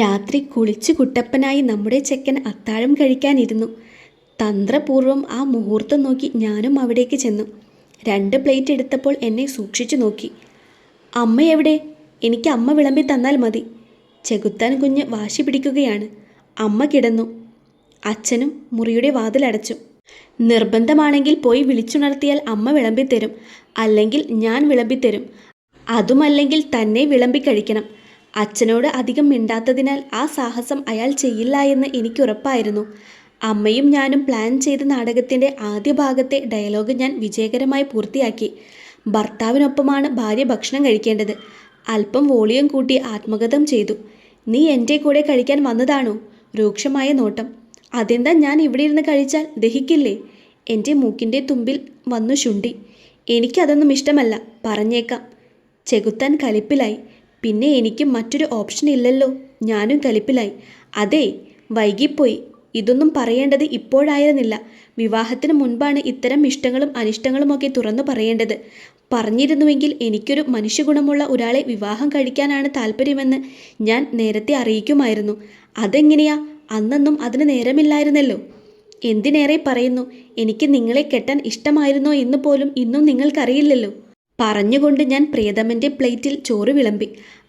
രാത്രി കുളിച്ചു കുട്ടപ്പനായി നമ്മുടെ ചെക്കൻ അത്താഴം കഴിക്കാനിരുന്നു. തന്ത്രപൂർവം ആ മുഹൂർത്തം നോക്കി ഞാനും അവിടേക്ക് ചെന്നു. രണ്ട് പ്ലേറ്റ് എടുത്തപ്പോൾ എന്നെ സൂക്ഷിച്ചു നോക്കി. അമ്മ എവിടെ? എനിക്ക് അമ്മ വിളമ്പി തന്നാൽ മതി. ചെകുത്താൻ കുഞ്ഞ് വാശി പിടിക്കുകയാണ്. അമ്മ കിടന്നു. അച്ഛനും മുറിയുടെ വാതിലടച്ചു നിർബന്ധമാണെങ്കിൽ പോയി വിളിച്ചുണർത്തിയാൽ അമ്മ വിളമ്പിത്തരും. അല്ലെങ്കിൽ ഞാൻ വിളമ്പിത്തരും. അതുമല്ലെങ്കിൽ തന്നെ വിളമ്പി കഴിക്കണം അച്ഛനോട് അധികം മിണ്ടാത്തതിനാൽ ആ സാഹസം അയാൾ ചെയ്യില്ല എന്ന് എനിക്ക് ഉറപ്പായിരുന്നു അമ്മയും ഞാനും പ്ലാൻ ചെയ്ത നാടകത്തിന്റെ ആദ്യ ഭാഗത്തെ ഡയലോഗ് ഞാൻ വിജയകരമായി പൂർത്തിയാക്കി. ഭർത്താവിനൊപ്പമാണ് ഭാര്യ ഭക്ഷണം കഴിക്കേണ്ടത്. അല്പം വോളിയം കൂട്ടി ആത്മഗതം ചെയ്തു. നീ എന്റെ കൂടെ കഴിക്കാൻ വന്നതാണോ? രൂക്ഷമായ നോട്ടം. അതെന്താ ഞാൻ ഇവിടെ ഇരുന്ന് കഴിച്ചാൽ ദഹിക്കില്ലേ? എന്റെ മൂക്കിന്റെ തുമ്പിൽ വന്നു ശുണ്ടി. എനിക്കതൊന്നും ഇഷ്ടമല്ല പറഞ്ഞേക്കാം. ചെകുത്താൻ കലിപ്പിലായി. പിന്നെ എനിക്ക് മറ്റൊരു ഓപ്ഷൻ ഇല്ലല്ലോ. ഞാനും കലിപ്പിലായി അതെ വൈകിപ്പോയി. ഇതൊന്നും പറയേണ്ടത് ഇപ്പോഴായിരുന്നില്ല. വിവാഹത്തിന് മുൻപാണ് ഇത്തരം ഇഷ്ടങ്ങളും അനിഷ്ടങ്ങളുമൊക്കെ തുറന്നു പറയേണ്ടത്. പറഞ്ഞിരുന്നുവെങ്കിൽ എനിക്കൊരു മനുഷ്യഗുണമുള്ള ഒരാളെ വിവാഹം കഴിക്കാനാണ് താല്പര്യമെന്ന് ഞാൻ നേരത്തെ അറിയിക്കുമായിരുന്നു. അതെങ്ങനെയാ? അന്നൊന്നും അതിന് നേരമില്ലായിരുന്നല്ലോ. എന്തിനേറെ പറയുന്നു? എനിക്ക് നിങ്ങളെ കെട്ടാൻ ഇഷ്ടമായിരുന്നോ എന്ന് പോലും ഇന്നും നിങ്ങൾക്കറിയില്ലല്ലോ. പറഞ്ഞുകൊണ്ട് ഞാൻ പ്രിയതമന്റെ പ്ലേറ്റിൽ ചോറ് വിളമ്പി.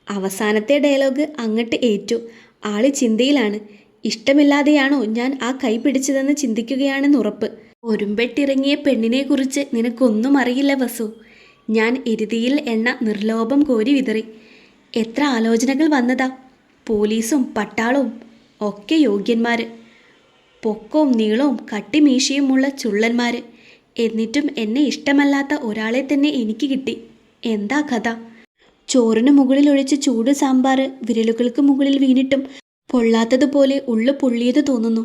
അവസാനത്തെ ഡയലോഗ് അങ്ങട്ട് ഏറ്റു. ആൾ ചിന്തയിലാണ്. ഇഷ്ടമില്ലാതെയാണോ ഞാൻ ആ കൈ പിടിച്ചതെന്ന് ചിന്തിക്കുകയാണെന്ന് ഉറപ്പ്. ഒരുമ്പെട്ടിറങ്ങിയ പെണ്ണിനെക്കുറിച്ച് നിനക്കൊന്നും അറിയില്ല വസു. ഞാൻ എരുതിയിൽ എണ്ണ നിർലോഭം കോരി വിതറി. എത്ര ആലോചനകൾ വന്നതാ. പോലീസും പട്ടാളവും ഒക്കെ യോഗ്യന്മാർ പൊക്കവും നീളവും കട്ടിമീശിയുമുള്ള ചുള്ളന്മാർ എന്നിട്ടും എന്നെ ഇഷ്ടമല്ലാത്ത ഒരാളെ തന്നെ എനിക്ക് കിട്ടി. എന്താ കഥ? ചോറിന് മുകളിൽ ഒഴിച്ച് ചൂട് സാമ്പാർ വിരലുകൾക്ക് മുകളിൽ വീണിട്ടും പൊള്ളാത്തതുപോലെ ഉള്ളു പൊള്ളിയത് തോന്നുന്നു.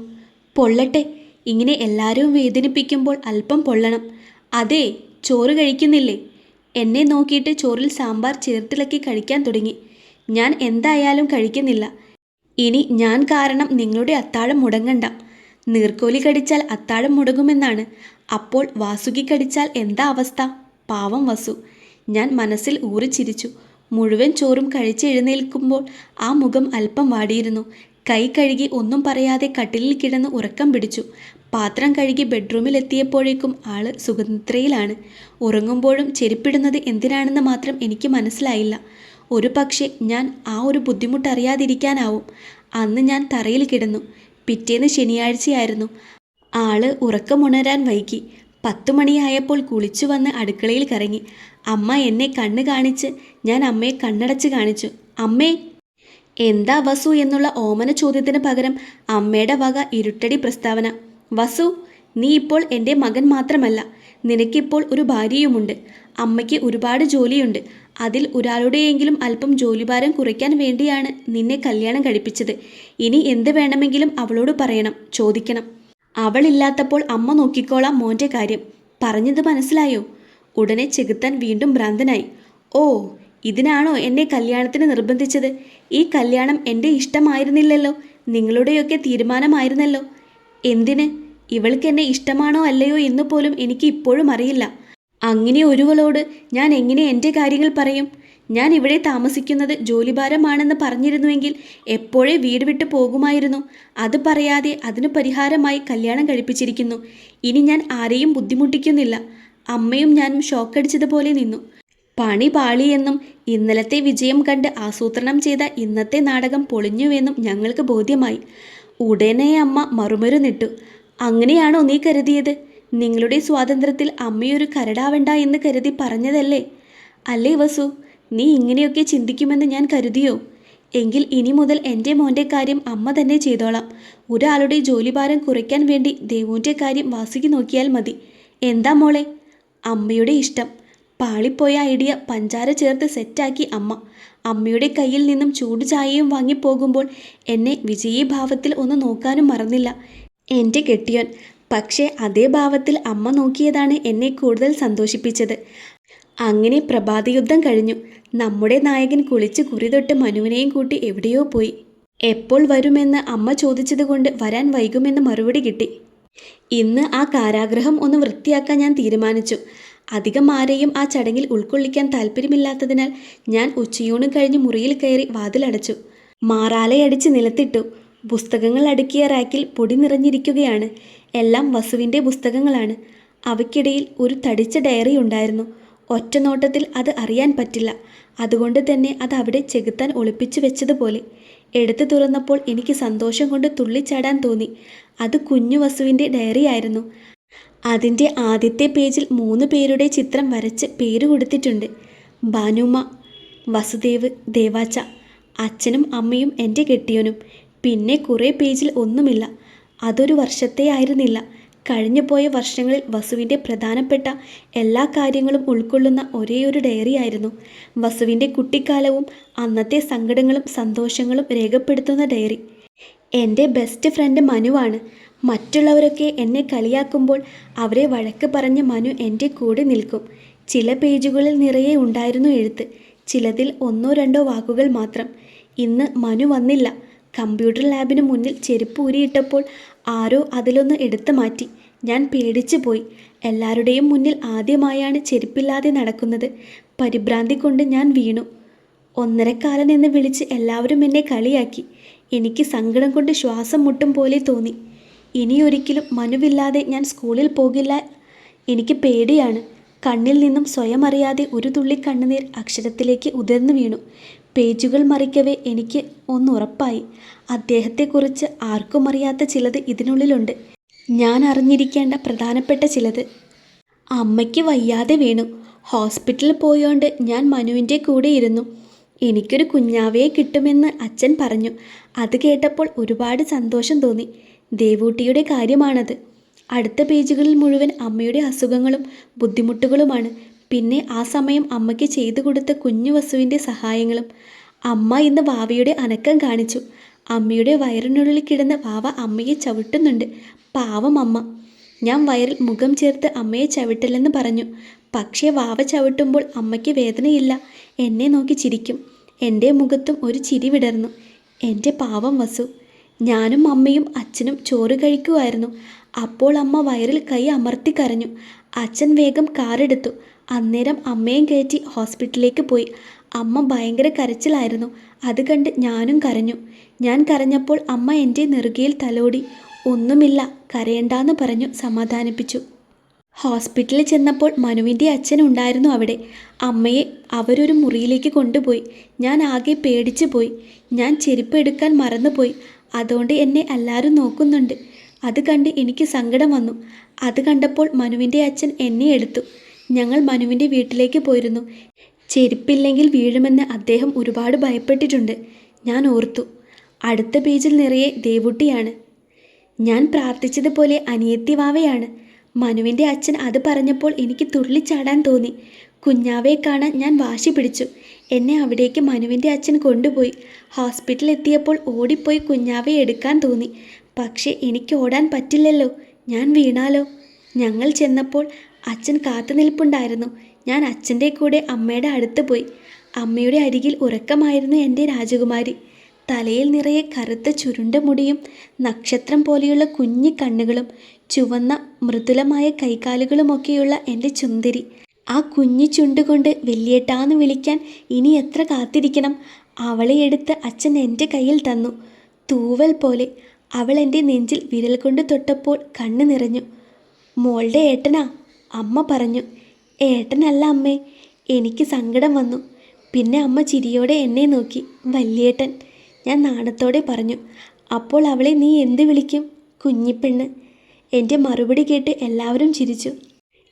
പൊള്ളട്ടെ ഇങ്ങനെ എല്ലാവരും വേദനിപ്പിക്കുമ്പോൾ അല്പം പൊള്ളണം. അതെ ചോറ് കഴിക്കുന്നില്ലേ? എന്നെ നോക്കിയിട്ട് ചോറിൽ സാമ്പാർ ചേർത്തിളക്കി കഴിക്കാൻ തുടങ്ങി. ഞാൻ എന്തായാലും കഴിക്കുന്നില്ല. ഇനി ഞാൻ കാരണം നിങ്ങളുടെ അത്താഴം മുടങ്ങണ്ട. നീർക്കോലി കടിച്ചാൽ അത്താഴം മുടങ്ങുമെന്നാണ്. അപ്പോൾ വാസുകി കടിച്ചാൽ എന്താ അവസ്ഥ? പാവം വസു. ഞാൻ മനസ്സിൽ ഊറിച്ചിരിച്ചു മുഴുവൻ ചോറും കഴിച്ചെഴുന്നേൽക്കുമ്പോൾ ആ മുഖം അല്പം വാടിയിരുന്നു. കൈ കഴുകി ഒന്നും പറയാതെ കട്ടിലിൽ കിടന്ന് ഉറക്കം പിടിച്ചു. പാത്രം കഴുകി ബെഡ്റൂമിൽ എത്തിയപ്പോഴേക്കും ആൾ സുഖനിദ്രയിലാണ് ഉറങ്ങുമ്പോഴും ചെരുപ്പിടുന്നത് എന്തിനാണെന്ന് മാത്രം എനിക്ക് മനസ്സിലായില്ല. ഒരു പക്ഷേ ഞാൻ ആ ഒരു ബുദ്ധിമുട്ടറിയാതിരിക്കാനാവും. അന്ന് ഞാൻ തറയിൽ കിടന്നു. പിറ്റേന്ന് ശനിയാഴ്ചയായിരുന്നു. ആൾ ഉറക്കമുണരാൻ വൈകി. പത്തു മണിയായപ്പോൾ കുളിച്ചു വന്ന് അടുക്കളയിൽ കറങ്ങി. അമ്മ എന്നെ കണ്ണ് കാണിച്ച് ഞാൻ അമ്മയെ കണ്ണടച്ച് കാണിച്ചു. അമ്മേ! എന്താ വസു? എന്നുള്ള ഓമന ചോദ്യത്തിന് പകരം അമ്മയുടെ വക ഇരുട്ടടി പ്രസ്താവന. വസു നീ ഇപ്പോൾ എന്റെ മകൻ മാത്രമല്ല. നിനക്കിപ്പോൾ ഒരു ഭാര്യയുമുണ്ട്. അമ്മയ്ക്ക് ഒരുപാട് ജോലിയുണ്ട്. അതിൽ ഒരാളുടെയെങ്കിലും അല്പം ജോലിഭാരം കുറയ്ക്കാൻ വേണ്ടിയാണ് നിന്നെ കല്യാണം കഴിപ്പിച്ചത്. ഇനി എന്ത് വേണമെങ്കിലും അവളോട് പറയണം ചോദിക്കണം. അവളില്ലാത്തപ്പോൾ അമ്മ നോക്കിക്കോളാം മോന്റെ കാര്യം. പറഞ്ഞത് മനസ്സിലായോ? ഉടനെ ചെകുത്താൻ വീണ്ടും ഭ്രാന്തനായി. ഓ ഇതിനാണോ എന്നെ കല്യാണത്തിന് നിർബന്ധിച്ചത്? ഈ കല്യാണം എന്റെ ഇഷ്ടമായിരുന്നില്ലല്ലോ. നിങ്ങളുടെയൊക്കെ തീരുമാനമായിരുന്നല്ലോ. എന്തിന്? ഇവൾക്ക് എന്നെ ഇഷ്ടമാണോ അല്ലയോ എന്ന് പോലും എനിക്ക് ഇപ്പോഴും അറിയില്ല. അങ്ങനെ ഒരുവളോട് ഞാൻ എങ്ങനെ എന്റെ കാര്യങ്ങൾ പറയും? ഞാൻ ഇവിടെ താമസിക്കുന്നത് ജോലിഭാരമാണെന്ന് പറഞ്ഞിരുന്നുവെങ്കിൽ എപ്പോഴേ വീട് വിട്ട് പോകുമായിരുന്നു. അത് പറയാതെ അതിനു പരിഹാരമായി കല്യാണം കഴിപ്പിച്ചിരിക്കുന്നു. ഇനി ഞാൻ ആരെയും ബുദ്ധിമുട്ടിക്കുന്നില്ല. അമ്മയും ഞാനും ഷോക്കടിച്ചതുപോലെ നിന്നു. പണി പാളിയെന്നും ഇന്നലത്തെ വിജയം കണ്ട് ആസൂത്രണം ചെയ്ത ഇന്നത്തെ നാടകം പൊളിഞ്ഞുവെന്നും ഞങ്ങൾക്ക് ബോധ്യമായി. ഉടനെ അമ്മ മറുമരുന്നിട്ടു. അങ്ങനെയാണോ നീ കരുതിയത്? നിങ്ങളുടെ സ്വാതന്ത്ര്യത്തിൽ അമ്മയൊരു കരടാവണ്ട എന്ന് കരുതി പറഞ്ഞതല്ലേ? അല്ലേ വസു. നീ ഇങ്ങനെയൊക്കെ ചിന്തിക്കുമെന്ന് ഞാൻ കരുതിയോ? എങ്കിൽ ഇനി മുതൽ എന്റെ മോന്റെ കാര്യം അമ്മ തന്നെ ചെയ്തോളാം. ഒരാളുടെ ജോലിഭാരം കുറയ്ക്കാൻ വേണ്ടി ദേവുവിന്റെ കാര്യം വാസുകി നോക്കിയാൽ മതി. എന്താ മോളെ? അമ്മയുടെ ഇഷ്ടം. പാളിപ്പോയ ഐഡിയ പഞ്ചാര ചേർത്ത് സെറ്റാക്കി അമ്മ. അമ്മയുടെ കയ്യിൽ നിന്നും ചൂട് ചായയും വാങ്ങിപ്പോകുമ്പോൾ എന്നെ വിജയീഭാവത്തിൽ ഒന്ന് നോക്കാനും മറന്നില്ല. എന്റെ കെട്ടിയോൻ. പക്ഷേ അതേ ഭാവത്തിൽ അമ്മ നോക്കിയതാണ് എന്നെ കൂടുതൽ സന്തോഷിപ്പിച്ചത്. അങ്ങനെ പ്രഭാതയുദ്ധം കഴിഞ്ഞു. നമ്മുടെ നായകൻ കുളിച്ച് കുറിതൊട്ട് മനുവിനെയും കൂട്ടി എവിടെയോ പോയി. എപ്പോൾ വരുമെന്ന് അമ്മ ചോദിച്ചതുകൊണ്ട് വരാൻ വൈകുമെന്ന് മറുപടി കിട്ടി. ഇന്ന് ആ കാരാഗ്രഹം ഒന്ന് വൃത്തിയാക്കാൻ ഞാൻ തീരുമാനിച്ചു. അധികം ആരെയും ആ ചടങ്ങിൽ ഉൾക്കൊള്ളിക്കാൻ താല്പര്യമില്ലാത്തതിനാൽ ഞാൻ ഉച്ചയൂണ് കഴിഞ്ഞ് മുറിയിൽ കയറി വാതിലടച്ചു. മാറാലയടിച്ച് നിലത്തിട്ടു. പുസ്തകങ്ങൾ അടുക്കിയ റാക്കിൽ പൊടി നിറഞ്ഞിരിക്കുകയാണ്. എല്ലാം വസുവിന്റെ പുസ്തകങ്ങളാണ്. അവയ്ക്കിടയിൽ ഒരു തടിച്ച ഡയറി ഉണ്ടായിരുന്നു. ഒറ്റ നോട്ടത്തിൽ അത് അറിയാൻ പറ്റില്ല. അതുകൊണ്ട് തന്നെ അത് അവിടെ ചെകുത്താൻ ഒളിപ്പിച്ചു വെച്ചതുപോലെ. എടുത്തു തുറന്നപ്പോൾ എനിക്ക് സന്തോഷം കൊണ്ട് തുള്ളിച്ചാടാൻ തോന്നി. അത് കുഞ്ഞു വസുവിന്റെ ഡയറി ആയിരുന്നു. അതിന്റെ ആദ്യത്തെ പേജിൽ മൂന്ന് പേരുടെ ചിത്രം വരച്ച് പേര് കൊടുത്തിട്ടുണ്ട്. ഭാനുമ വസുദേവ് ദേവാച്ച അച്ഛനും അമ്മയും എന്റെ കെട്ടിയവനും. പിന്നെ കുറേ പേജിൽ ഒന്നുമില്ല. അതൊരു വർഷത്തെ ആയിരുന്നില്ല. കഴിഞ്ഞുപോയ വർഷങ്ങളിൽ വസുവിന്റെ പ്രധാനപ്പെട്ട എല്ലാ കാര്യങ്ങളും ഉൾക്കൊള്ളുന്ന ഒരേയൊരു ഡയറിയായിരുന്നു വസുവിന്റെ കുട്ടിക്കാലവും അന്നത്തെ സങ്കടങ്ങളും സന്തോഷങ്ങളും രേഖപ്പെടുത്തുന്ന ഡയറി. എന്റെ ബെസ്റ്റ് ഫ്രണ്ട് മനുവാണ് മറ്റുള്ളവരൊക്കെ എന്നെ കളിയാക്കുമ്പോൾ അവരെ വഴക്ക് പറഞ്ഞ് മനു എന്റെ കൂടെ നിൽക്കും. ചില പേജുകളിൽ നിറയെ ഉണ്ടായിരുന്നു എഴുത്ത്. ചിലതിൽ ഒന്നോ രണ്ടോ വാക്കുകൾ മാത്രം. ഇന്ന് മനു വന്നില്ല. കമ്പ്യൂട്ടർ ലാബിന് മുന്നിൽ ചെരുപ്പ് ഊരിയിട്ടപ്പോൾ ആരോ അതിലൊന്ന് എടുത്തു മാറ്റി. ഞാൻ പേടിച്ചു പോയി. എല്ലാവരുടെയും മുന്നിൽ ആദ്യമായാണ് ചെരുപ്പില്ലാതെ നടക്കുന്നത്. പരിഭ്രാന്തി കൊണ്ട് ഞാൻ വീണു. ഒന്നരക്കാലൻ എന്ന് വിളിച്ച് എല്ലാവരും എന്നെ കളിയാക്കി. എനിക്ക് സങ്കടം കൊണ്ട് ശ്വാസം മുട്ടും പോലെ തോന്നി. ഇനിയൊരിക്കലും മനുവില്ലാതെ ഞാൻ സ്കൂളിൽ പോകില്ല. എനിക്ക് പേടിയാണ്. കണ്ണിൽ നിന്നും സ്വയം അറിയാതെ ഒരു തുള്ളി കണ്ണുനീർ അക്ഷരത്തിലേക്ക് ഉതിർന്നു വീണു. പേജുകൾ മറിക്കവേ എനിക്ക് ഒന്നുറപ്പായി. അദ്ദേഹത്തെക്കുറിച്ച് ആർക്കും അറിയാത്ത ചിലത് ഇതിനുള്ളിലുണ്ട്. ഞാൻ അറിഞ്ഞിരിക്കേണ്ട പ്രധാനപ്പെട്ട ചിലത്. അമ്മയ്ക്ക് വയ്യാതെ വീണു. ഹോസ്പിറ്റലിൽ പോയോണ്ട് ഞാൻ മനുവിന്റെ കൂടെ ഇരുന്നു. എനിക്കൊരു കുഞ്ഞാവയെ കിട്ടുമെന്ന് അച്ഛൻ പറഞ്ഞു. അത് കേട്ടപ്പോൾ ഒരുപാട് സന്തോഷം തോന്നി. ദേവൂട്ടിയുടെ കാര്യമാണത്. അടുത്ത പേജുകളിൽ മുഴുവൻ അമ്മയുടെ അസുഖങ്ങളും ബുദ്ധിമുട്ടുകളുമാണ്. പിന്നെ ആ സമയം അമ്മയ്ക്ക് ചെയ്തു കൊടുത്ത കുഞ്ഞു വസുവിന്റെ സഹായങ്ങളും അമ്മ ഇന്ന് വാവയുടെ അനക്കം കാണിച്ചു. അമ്മയുടെ വയറിനുള്ളിൽ കിടന്ന വാവ അമ്മയെ ചവിട്ടുന്നുണ്ട്. പാവം അമ്മ. ഞാൻ വയറിൽ മുഖം ചേർത്ത് അമ്മയെ ചവിട്ടില്ലെന്ന് പറഞ്ഞു. പക്ഷേ വാവ ചവിട്ടുമ്പോൾ അമ്മയ്ക്ക് വേദനയില്ല. എന്നെ നോക്കി ചിരിക്കും. എന്റെ മുഖത്തും ഒരു ചിരി വിടർന്നു. എന്റെ പാവം വസു. ഞാനും അമ്മയും അച്ഛനും ചോറ് കഴിക്കുമായിരുന്നു അപ്പോൾ അമ്മ വയറിൽ കൈ അമർത്തി കരഞ്ഞു. അച്ഛൻ വേഗം കാറെടുത്തു. അന്നേരം അമ്മയും കയറ്റി ഹോസ്പിറ്റലിലേക്ക് പോയി. അമ്മ ഭയങ്കര കരച്ചിലായിരുന്നു. അത് കണ്ട് ഞാനും കരഞ്ഞു. ഞാൻ കരഞ്ഞപ്പോൾ അമ്മ എന്റെ നെറുകയിൽ തലോടി. ഒന്നുമില്ല കരയണ്ടാന്ന് പറഞ്ഞു സമാധാനിപ്പിച്ചു. ഹോസ്പിറ്റലിൽ ചെന്നപ്പോൾ മനുവിന്റെ അച്ഛൻ ഉണ്ടായിരുന്നു അവിടെ. അമ്മയെ അവരൊരു മുറിയിലേക്ക് കൊണ്ടുപോയി. ഞാൻ ആകെ പേടിച്ചു പോയി. ഞാൻ ചെരുപ്പ് എടുക്കാൻ മറന്നുപോയി. അതുകൊണ്ട് എന്നെ എല്ലാവരും നോക്കുന്നുണ്ട്. അത് കണ്ട് എനിക്ക് സങ്കടം വന്നു. അത് കണ്ടപ്പോൾ മനുവിന്റെ അച്ഛൻ എന്നെ എടുത്തു. ഞങ്ങൾ മനുവിന്റെ വീട്ടിലേക്ക് പോയിരുന്നു. ചെരുപ്പില്ലെങ്കിൽ വീഴുമെന്ന് അദ്ദേഹം ഒരുപാട് ഭയപ്പെട്ടിട്ടുണ്ട്. ഞാൻ ഓർത്തു അടുത്ത പേജിൽ നിറയെ ദേവുട്ടിയാണ്. ഞാൻ പ്രാർത്ഥിച്ചതുപോലെ അനിയത്തി വാവയാണ്. മനുവിന്റെ അച്ഛൻ അത് പറഞ്ഞപ്പോൾ എനിക്ക് തുള്ളിച്ചാടാൻ തോന്നി. കുഞ്ഞാവയെ കാണാൻ ഞാൻ വാശി പിടിച്ചു. എന്നെ അവിടേക്ക് മനുവിന്റെ അച്ഛൻ കൊണ്ടുപോയി. ഹോസ്പിറ്റലിൽ എത്തിയപ്പോൾ ഓടിപ്പോയി കുഞ്ഞാവയെ എടുക്കാൻ തോന്നി. പക്ഷേ എനിക്ക് ഓടാൻ പറ്റില്ലല്ലോ. ഞാൻ വീണാലോ? ഞങ്ങൾ ചെന്നപ്പോൾ അച്ഛൻ കാത്തുനിൽപ്പുണ്ടായിരുന്നു ഞാൻ അച്ഛന്റെ കൂടെ അമ്മയുടെ അടുത്ത് പോയി. അമ്മയുടെ അരികിൽ ഉറക്കമായിരുന്നു എന്റെ രാജകുമാരി. തലയിൽ നിറയെ കറുത്ത ചുരുണ്ട മുടിയും നക്ഷത്രം പോലെയുള്ള കുഞ്ഞി കണ്ണുകളും ചുവന്ന മൃദുലമായ കൈകാലുകളുമൊക്കെയുള്ള എന്റെ ചുന്തിരി. ആ കുഞ്ഞു ചുണ്ടുകൊണ്ട് വെല്ലിയേട്ടാന്ന് വിളിക്കാൻ ഇനി എത്ര കാത്തിരിക്കണം? അവളെ എടുത്ത് അച്ഛൻ എന്റെ കയ്യിൽ തന്നു. തൂവൽ പോലെ അവൾ എന്റെ നെഞ്ചിൽ വിരൽ കൊണ്ട് തൊട്ടപ്പോൾ കണ്ണ് നിറഞ്ഞു. മോളുടെ ഏട്ടനാ അമ്മ പറഞ്ഞു ഏട്ടനല്ല അമ്മേ. എനിക്ക് സങ്കടം വന്നു. പിന്നെ അമ്മ ചിരിയോടെ എന്നെ നോക്കി. വല്യേട്ടൻ ഞാൻ നാണത്തോടെ പറഞ്ഞു. അപ്പോൾ അവളെ നീ എന്ത് വിളിക്കും? കുഞ്ഞിപ്പെണ്ണ് എന്റെ മറുപടി കേട്ട് എല്ലാവരും ചിരിച്ചു.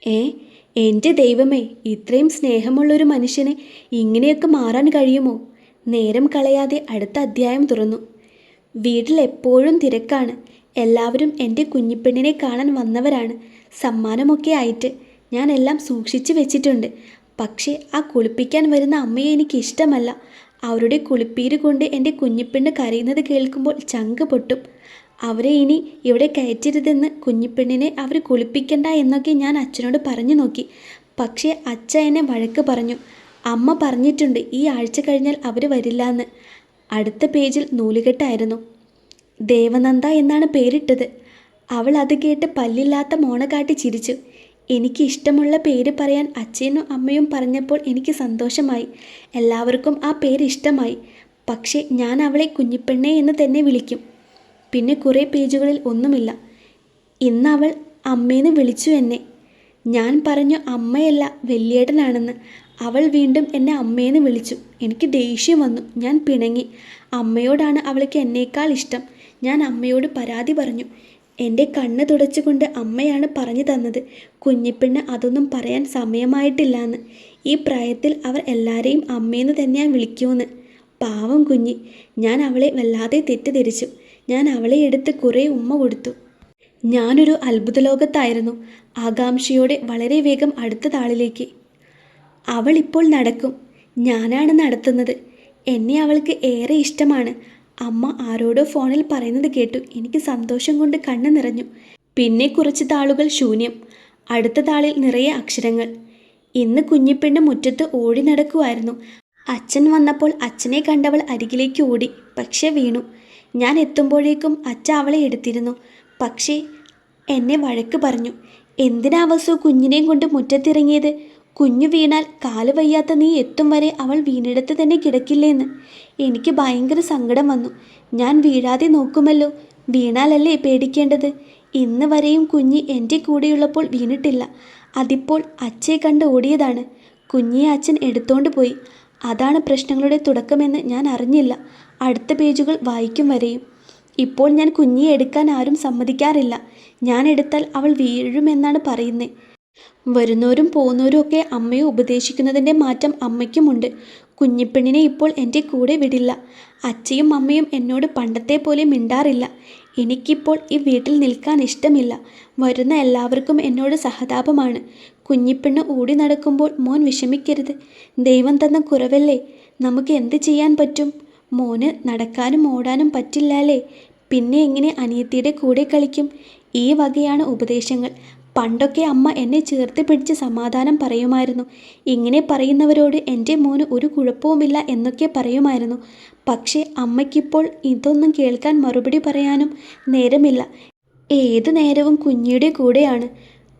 ഏ എന്റെ ദൈവമേ ഇത്രയും സ്നേഹമുള്ളൊരു മനുഷ്യനെ ഇങ്ങനെയൊക്കെ മാറാൻ കഴിയുമോ? നേരം കളയാതെ അടുത്ത അധ്യായം തുറന്നു. വീട്ടിൽ എപ്പോഴും തിരക്കാണ്. എല്ലാവരും എന്റെ കുഞ്ഞിപ്പെണ്ണിനെ കാണാൻ വന്നവരാണ്. സമ്മാനമൊക്കെ ആയിട്ട് ഞാൻ എല്ലാം സൂക്ഷിച്ചു വെച്ചിട്ടുണ്ട്. പക്ഷേ ആ കുളിപ്പിക്കാൻ വരുന്ന അമ്മയെ എനിക്ക് ഇഷ്ടമല്ല. അവരുടെ കുളിപ്പീര് കൊണ്ട് എന്റെ കുഞ്ഞിപ്പെണ്ണ് കരയുന്നത് കേൾക്കുമ്പോൾ ചങ്ക് പൊട്ടും. അവരെ ഇനി ഇവിടെ കയറ്റരുതെന്ന് കുഞ്ഞിപ്പെണ്ണിനെ അവർ കുളിപ്പിക്കണ്ട എന്നൊക്കെ ഞാൻ അച്ഛനോട് പറഞ്ഞു നോക്കി. പക്ഷേ അച്ഛ എന്നെ വഴക്ക് പറഞ്ഞു. അമ്മ പറഞ്ഞിട്ടുണ്ട് ഈ ആഴ്ച കഴിഞ്ഞാൽ അവർ വരില്ല എന്ന് അടുത്ത പേജിൽ നൂലുകെട്ടായിരുന്നു. ദേവനന്ദ എന്നാണ് പേരിട്ടത്. അവൾ അത് കേട്ട് പല്ലില്ലാത്ത മോണ കാട്ടി ചിരിച്ചു. എനിക്ക് ഇഷ്ടമുള്ള പേര് പറയാൻ അച്ഛനും അമ്മയും പറഞ്ഞപ്പോൾ എനിക്ക് സന്തോഷമായി. എല്ലാവർക്കും ആ പേര് ഇഷ്ടമായി. പക്ഷേ ഞാൻ അവളെ കുഞ്ഞിപ്പെണ്ണെ എന്ന് തന്നെ വിളിക്കും. പിന്നെ കുറേ പേജുകളിൽ ഒന്നുമില്ല. ഇന്ന് അവൾ അമ്മേന്ന് വിളിച്ചു എന്നെ. ഞാൻ പറഞ്ഞു അമ്മയല്ല വെല്ലിയേടനാണെന്ന് അവൾ വീണ്ടും എന്നെ അമ്മേന്ന് വിളിച്ചു. എനിക്ക് ദേഷ്യം വന്നു. ഞാൻ പിണങ്ങി. അമ്മയോടാണ് അവൾക്ക് എന്നേക്കാൾ ഇഷ്ടം. ഞാൻ അമ്മയോട് പരാതി പറഞ്ഞു. എന്റെ കണ്ണ് തുടച്ചുകൊണ്ട് അമ്മയാണ് പറഞ്ഞു തന്നത്. കുഞ്ഞിപ്പെണ്ണ് അതൊന്നും പറയാൻ സമയമായിട്ടില്ലാന്ന്. ഈ പ്രായത്തിൽ അവർ എല്ലാവരെയും അമ്മയെന്ന് തന്നെയാണ് വിളിക്കുമെന്ന് പാവം കുഞ്ഞി. ഞാൻ അവളെ വല്ലാതെ തെറ്റിദ്ധരിച്ചു. ഞാൻ അവളെ എടുത്ത് കുറേ ഉമ്മ കൊടുത്തു. ഞാനൊരു അത്ഭുത ലോകത്തായിരുന്നു ആകാംക്ഷയോടെ വളരെ വേഗം അടുത്ത താളിലേക്ക്. അവൾ ഇപ്പോൾ നടക്കും. ഞാനാണ് നടത്തുന്നത്. എന്നെ അവൾക്ക് ഏറെ ഇഷ്ടമാണ്. അമ്മ ആരോടോ ഫോണിൽ പറയുന്നത് കേട്ടു. എനിക്ക് സന്തോഷം കൊണ്ട് കണ്ണു നിറഞ്ഞു. പിന്നെ കുറച്ച് താളുകൾ ശൂന്യം. അടുത്ത താളിൽ നിറയെ അക്ഷരങ്ങൾ. ഇന്ന് കുഞ്ഞിപ്പെണ്ണ് മുറ്റത്ത് ഓടി നടക്കുമായിരുന്നു അച്ഛൻ വന്നപ്പോൾ അച്ഛനെ കണ്ടവൾ അരികിലേക്ക് ഓടി. പക്ഷെ വീണു. ഞാൻ എത്തുമ്പോഴേക്കും അച്ഛ അവളെ എടുത്തിരുന്നു. പക്ഷേ എന്നെ വഴക്ക് പറഞ്ഞു. എന്തിനാ വസു കുഞ്ഞിനെയും കൊണ്ട് മുറ്റത്തിറങ്ങിയത്? കുഞ്ഞു വീണാൽ കാൽ വയ്യാത്ത നീ എത്തും വരെ അവൾ വീണിടത്ത് തന്നെ കിടക്കില്ലേന്ന്. എനിക്ക് ഭയങ്കര സങ്കടം വന്നു. ഞാൻ വീഴാതെ നോക്കുമല്ലോ. വീണാലല്ലേ പേടിക്കേണ്ടത്? ഇന്ന് വരെയും കുഞ്ഞി എന്റെ കൂടെയുള്ളപ്പോൾ വീണിട്ടില്ല. അതിപ്പോൾ അച്ഛയെ കണ്ട് ഓടിയതാണ്. കുഞ്ഞിയെ അച്ഛൻ എടുത്തോണ്ട് പോയി. അതാണ് പ്രശ്നങ്ങളുടെ തുടക്കമെന്ന് ഞാൻ അറിഞ്ഞില്ല. അടുത്ത പേജുകൾ വായിക്കും വരെയും. ഇപ്പോൾ ഞാൻ കുഞ്ഞിയെ എടുക്കാൻ ആരും സമ്മതിക്കാറില്ല. ഞാൻ എടുത്താൽ അവൾ വീഴുമെന്നാണ് പറയുന്നത് വരുന്നവരും പോകുന്നവരും ഒക്കെ അമ്മയെ ഉപദേശിക്കുന്നതിന്റെ മാറ്റം അമ്മയ്ക്കുമുണ്ട്. കുഞ്ഞിപ്പെണ്ണിനെ ഇപ്പോൾ എന്റെ കൂടെ വിടില്ല. അച്ഛയും അമ്മയും എന്നോട് പണ്ടത്തെ പോലെ മിണ്ടാറില്ല. എനിക്കിപ്പോൾ ഈ വീട്ടിൽ നിൽക്കാൻ ഇഷ്ടമില്ല. വരുന്ന എല്ലാവർക്കും എന്നോട് സഹതാപമാണ്. കുഞ്ഞിപ്പെണ്ണ് ഓടി നടക്കുമ്പോൾ മോൻ വിഷമിക്കരുത്. ദൈവം തന്ന കുറവല്ലേ? നമുക്ക് എന്ത് ചെയ്യാൻ പറ്റും? മോന് നടക്കാനും ഓടാനും പറ്റില്ലാലേ? പിന്നെ എങ്ങനെ അനിയത്തിയുടെ കൂടെ കളിക്കും? ഈ വകയാണ് ഉപദേശങ്ങൾ. പണ്ടൊക്കെ അമ്മ എന്നെ ചേർത്ത് പിടിച്ച് സമാധാനം പറയുമായിരുന്നു. ഇങ്ങനെ പറയുന്നവരോട് എന്റെ മോന് ഒരു കുഴപ്പവുമില്ല എന്നൊക്കെ പറയുമായിരുന്നു. പക്ഷേ അമ്മയ്ക്കിപ്പോൾ ഇതൊന്നും കേൾക്കാൻ മറുപടി പറയാനും നേരമില്ല. ഏത് നേരവും കുഞ്ഞിയുടെ കൂടെയാണ്.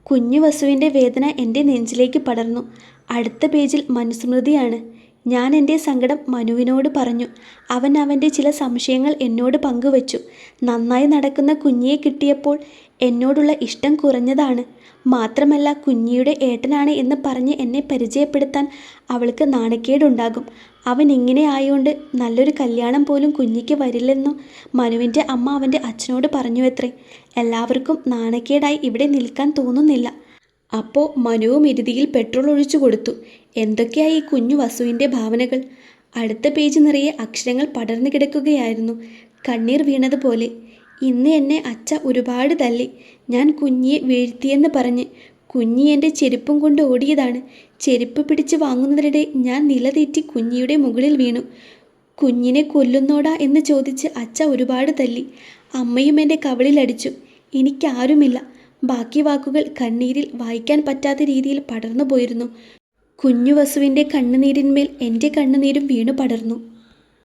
കുഞ്ഞു വസുവിന്റെ വേദന എന്റെ നെഞ്ചിലേക്ക് പടർന്നു. അടുത്ത പേജിൽ മനുസ്മൃതിയാണ്. ഞാൻ എന്റെ സങ്കടം മനുവിനോട് പറഞ്ഞു. അവൻ അവന്റെ ചില സംശയങ്ങൾ എന്നോട് പങ്കുവച്ചു. നന്നായി നടക്കുന്ന കുഞ്ഞിയെ കിട്ടിയപ്പോൾ എന്നോടുള്ള ഇഷ്ടം കുറഞ്ഞതാണ്. മാത്രമല്ല കുഞ്ഞിയുടെ ഏട്ടനാണ് എന്ന് പറഞ്ഞ് എന്നെ പരിചയപ്പെടുത്താൻ അവൾക്ക് നാണക്കേടുണ്ടാകും. അവൻ ഇങ്ങനെ ആയതുകൊണ്ട് നല്ലൊരു കല്യാണം പോലും കുഞ്ഞിക്ക് വരില്ലെന്നു മനുവിന്റെ അമ്മ അവന്റെ അച്ഛനോട് പറഞ്ഞു എത്രേ എല്ലാവർക്കും നാണക്കേടായി ഇവിടെ നിൽക്കാൻ തോന്നുന്നില്ല. അപ്പോൾ മനുവും ഇരുതിയിൽ പെട്രോൾ ഒഴിച്ചു കൊടുത്തു. എന്തൊക്കെയായി ഈ കുഞ്ഞു വസുവിന്റെ ഭാവനകൾ? അടുത്ത പേജ് നിറയെ അക്ഷരങ്ങൾ പടർന്നു കിടക്കുകയായിരുന്നു. കണ്ണീർ വീണതുപോലെ. ഇന്ന് എന്നെ അച്ഛ ഒരുപാട് തല്ലി ഞാൻ കുഞ്ഞിയെ വീഴ്ത്തിയെന്ന് പറഞ്ഞ് കുഞ്ഞി എന്റെ ചെരുപ്പും കൊണ്ട് ഓടിയതാണ്. ചെരുപ്പ് പിടിച്ച് വാങ്ങുന്നതിനിടെ ഞാൻ നിലതെറ്റി കുഞ്ഞിയുടെ മുകളിൽ വീണു. കുഞ്ഞിനെ കൊല്ലുന്നോടാ എന്ന് ചോദിച്ച് അച്ഛ ഒരുപാട് തല്ലി അമ്മയും എന്റെ കവളിലടിച്ചു എനിക്കാരുമില്ല. ബാക്കി വാക്കുകൾ കണ്ണീരിൽ വായിക്കാൻ പറ്റാത്ത രീതിയിൽ പടർന്നു പോയിരുന്നു. കുഞ്ഞു വസുവിന്റെ കണ്ണുനീരിന്മേൽ എന്റെ കണ്ണുനീരും വീണു പടർന്നു.